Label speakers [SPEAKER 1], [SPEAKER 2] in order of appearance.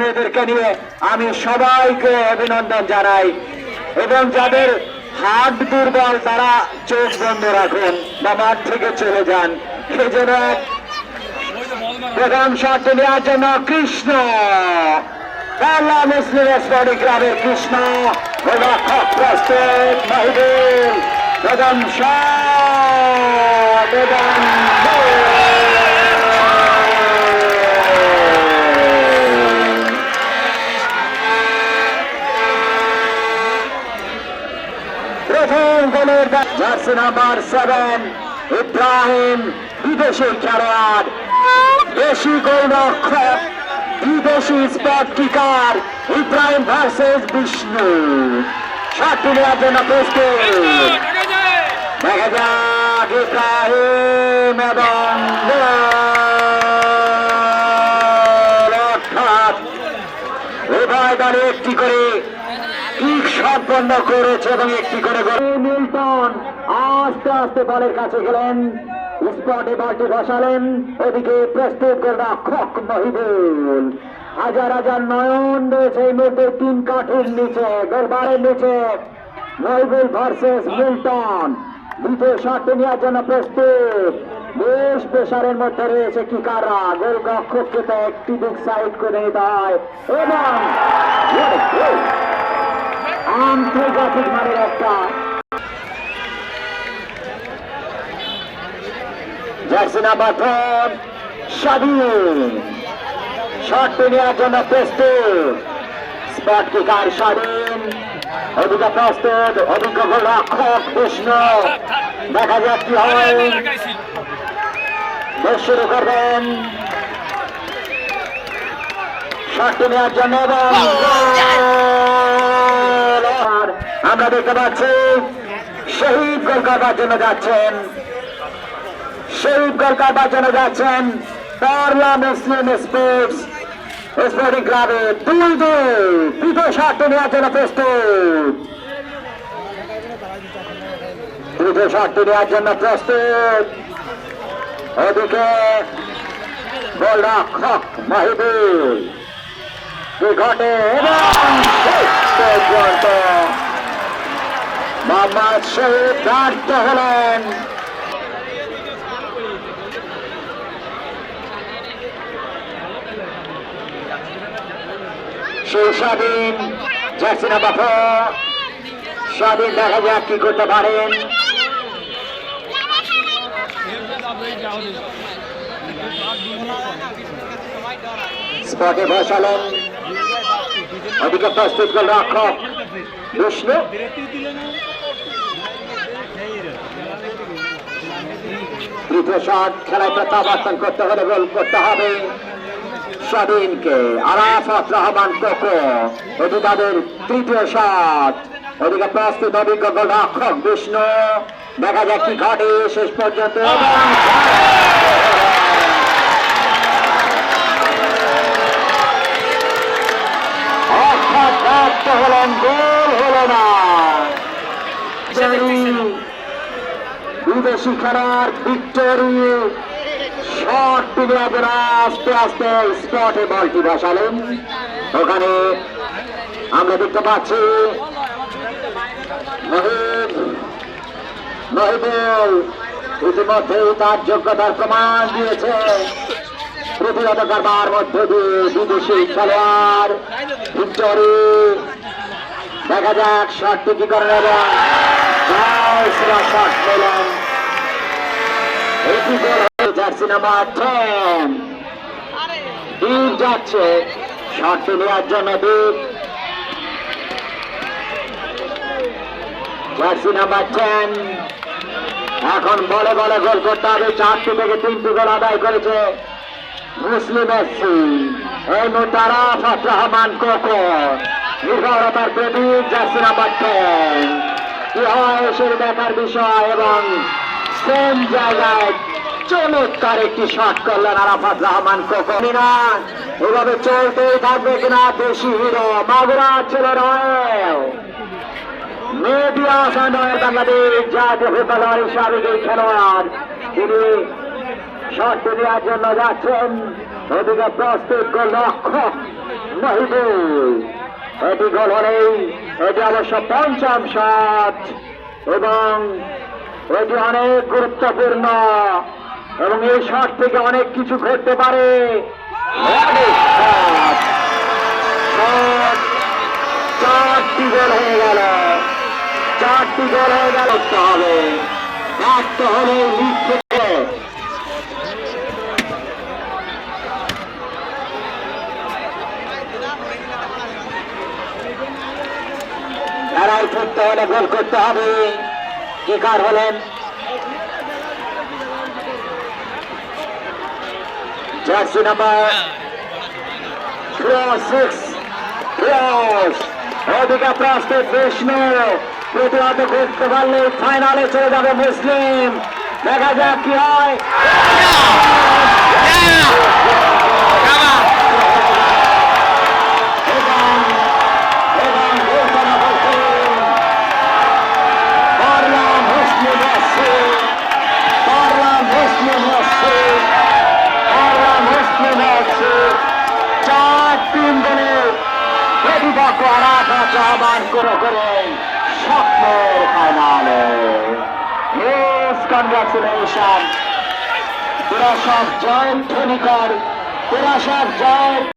[SPEAKER 1] মেয়েদেরকে নিয়ে আমি সবাইকে অভিনন্দন জানাই এবং যাদের হাত দুর্বল তারা চোখ বন্ধ রাখুন বা মাঠ থেকে চলে যান। সে যেন এক প্রধান শট নেওয়ার জন্য কৃষ্ণ। বাংলা মুসলিম স্পোর্টিং ক্লাবের কৃষ্ণ প্রধান শট গোলের জার্সি নাম্বার সেভেন ইব্রাহিম বিদেশি খেলোয়াড়। দেশি গোলরক্ষক, বিদেশি spot kicker Ibrahim versus Bishnu shot নেওয়ার জন্য প্রস্তুত দেখা যাক ইব্রাহিম এবং অর্থাৎ উভয় দলে একটি করে কিক সম্পন্ন করেছে এবং একটি করে। মিল্টন আস্তে আস্তে বলের কাছে গেলেন। স্পটে বলটি বসালেন। ওদিকে প্রস্তুত করে রক্ষক মহিবুল। হাজার হাজার নয়ন রয়েছে এই মুহূর্তে তিন কাঠের নিচে গোলবারের নিচে। Mohibul versus Milton. দ্বিতীয় শটটি নেওয়ার জন্য প্রস্তুত। বেশ প্রেশারের মধ্যে রয়েছে কিকাররা। গোল রক্ষককে তো একটি দিক সাইড করে নিতে হয় এবং! আন্তর্জাতিক মানের একটা। জার্সি নাম্বার টেন স্বাধীন। শটটি নেওয়ার জন্য প্রস্তুত। স্পট কিকার স্বাধীন। অধিকা প্রস্তুত অভিজ্ঞ রক্ষক বিষ্ণু দেখা যাক কি হয়। বেশ শুরু করবেন। শটটি নেওয়ার জন্য এবং আমরা দেখতে পাচ্ছি। শহীদ গোল করবার জন্য যাচ্ছেন। শহীদ গোল করবার জন্য যাচ্ছেন মুসলিম স্পোর্টস স্পোর্টিং ক্লাবে দুই দুই। তৃতীয় নেওয়ার জন্য প্রস্তুত। তৃতীয় শটটি নেওয়ার জন্য প্রস্তুত। ওদিকে গোল রক্ষক মাহিদুল কি ঘটে? এবং পর্যন্ত মোহাম্মদ শহীদ হলেন সেই স্বাধীন জার্সিনা বাফো স্বাধীন দেখা যাক কি করতে পারেন। স্পটে বসালেন। ওদিকে প্রস্তুত রক্ষক, বিষ্ণু। তৃতীয় শট খেলায় প্রত্যাবর্তন করতে হলে গোল করতে হবে। স্বাধীনকে আরাফাত রহমান কোকো এটি তাদের তৃতীয় শট ওদিকে প্রস্তুত অভিজ্ঞ গোলরক্ষক বিষ্ণু। দেখা যাক কি ঘটে, শেষ পর্যন্ত। বিদেশি খেলার ভিক্টোরি শট প্লেয়াররা আস্তে আস্তে স্পটে বলটি বসালেন ওখানে আমরা দেখতে পাচ্ছি মহিব ইতিমধ্যেই তার যোগ্যতার প্রমাণ দিয়েছে। প্রতিরোধ করবার মধ্য দিয়ে বিদেশি খেলোয়াড় ভিক্টোরি। দেখা যাক শটটি কি করেন এবং শট পেলেন জার্সি নাম্বার টেন দীপ যাচ্ছে শটটি নেওয়ার জন্য দীপ জার্সি নাম্বার টেন এখন বলে বলে গোল করতে হবে চারটি থেকে তিনটি গোল আদায় করেছে মুসলিম এসসি এই মুহূর্তে আরাফাত রহমান কোকো নির্ভরতার প্রতীক জার্সি নাম্বার টেন কি হয় সেই দেখার বিষয় এবং সেম জায়গায় চমৎকার একটি শট করলেন আরাফাত রহমান কোকো না। এভাবে চলতেই থাকবে কিনা দেশি হিরো মাগুরা ছেলে রয়েও মিডিয়া সন্ধ্যের বাংলাদেশ, জাতীয় ফুটবলার সাবেক এই খেলোয়াড়, তিনি শট দেওয়ার জন্য যাচ্ছেন। ওদিকে প্রস্তুত রক্ষক মহিবুল। এটি হলেই এটি অবশ্য পঞ্চম শট এবং এটি অনেক গুরুত্বপূর্ণ এবং এই শট থেকে অনেক কিছু ঘটতে পারে। চারটি গোল হয়ে গেল। চারটি গোল হয়ে গেল হবে। ব্যর্থ হলে করতে হলে গোল করতে হবে। কি কার হলেন। জার্সি নাম্বার ওদিকে প্রস্তুত বিষ্ণু প্রতিহত করতে পারলে ফাইনালে চলে যাবে মুসলিম। দেখা যাক কি হয়। প্রতিপক্ষ আরাফাত করে করে স্বপ্নের ফাইনালে কনগ্রাচুলেশন তোরা সব জয় ধনিকর তোরা সব জয়